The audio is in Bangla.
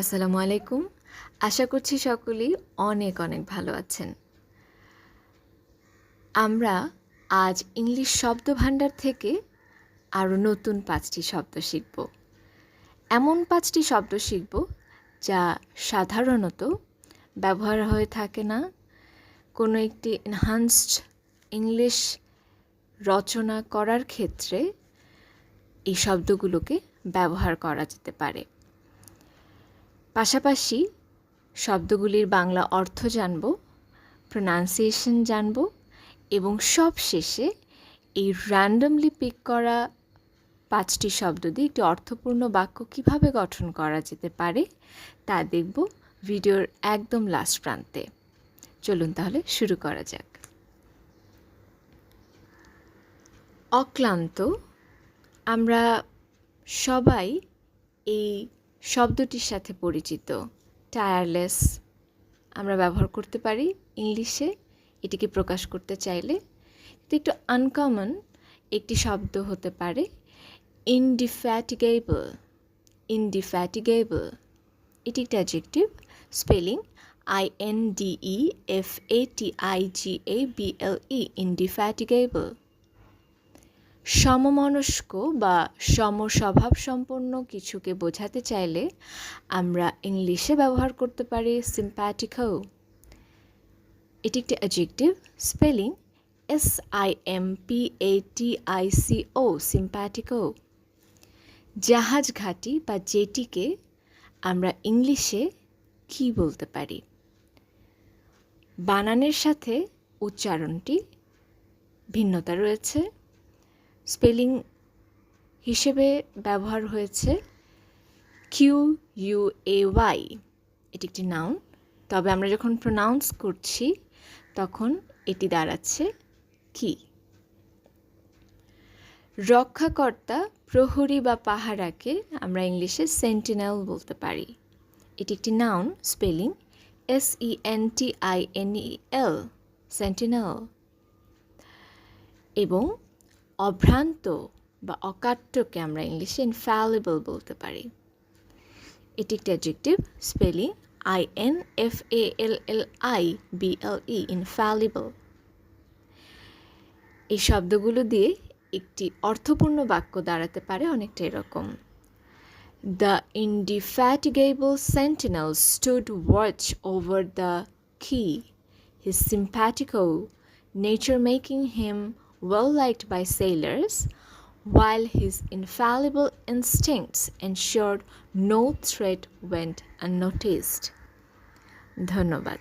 আসসালামু আলাইকুম। আশা করছি সকলেই অনেক অনেক ভালো আছেন। আমরা আজ ইংলিশ শব্দ ভাণ্ডার থেকে আরও নতুন পাঁচটি শব্দ শিখব। এমন পাঁচটি শব্দ শিখব যা সাধারণত ব্যবহার হয়ে থাকে না। কোনো একটি এনহান্সড ইংলিশ রচনা করার ক্ষেত্রে এই শব্দগুলোকে ব্যবহার করা যেতে পারে। পাশাপাশি শব্দগুলির বাংলা অর্থ জানব প্রোনাউন্সিয়েশন জানব এবং সব শেষে এই র্যান্ডমলি পিক করা পাঁচটি শব্দ দিয়ে একটি অর্থপূর্ণ বাক্য কীভাবে গঠন করা যেতে পারে তা দেখব ভিডিওর একদম লাস্ট প্রান্তে। চলুন তাহলে শুরু করা যাক। অক্লান্ত, আমরা সবাই এই শব্দটির সাথে পরিচিত। টায়ারলেস আমরা ব্যবহার করতে পারি ইংলিশে, এটিকে প্রকাশ করতে চাইলে। একটু আনকমন একটি শব্দ হতে পারে। ইনডিফ্যাটিগেবল ইনডিফ্যাটিগেবল এটি একটি adjective spelling I N D E F A T I G A B L E indefatigable সমমনস্ক বা সমস্বভাব সম্পন্ন কিছুকে বোঝাতে চাইলে আমরা ইংলিশে ব্যবহার করতে পারি সিম্প্যাটিকো এটি একটি adjective spelling S I M P A T I C O simpatico জাহাজ ঘাঁটি বা জেটিকে আমরা ইংলিশে কি বলতে পারি? বানানের সাথে উচ্চারণটি ভিন্নতা রয়েছে। স্পেলিং হিসেবে ব্যবহার হয়েছে কিউ ইউ এ ওয়াই এটি একটি নাউন তবে আমরা যখন প্রোনাউন্স করছি, তখন এটি দাঁড়াচ্ছে কি? রক্ষাকর্তা প্রহরী বা পাহারাকে আমরা ইংলিশে সেন্টিনেল বলতে পারি। এটি একটি noun spelling S E N T I N E L sentinel এবং অভ্রান্ত বা অকাট্যকে আমরা ইংলিশে ইনফ্যালিবল বলতে পারি। এটি একটি adjective spelling I N F A L L I B L E infallible এই শব্দগুলো দিয়ে একটি অর্থপূর্ণ বাক্য দাঁড়াতে পারে অনেকটা এরকম। The indefatigable sentinel stood watch over the key his simpatico nature making him well liked by sailors, while his infallible instincts ensured no threat went unnoticed. ধন্যবাদ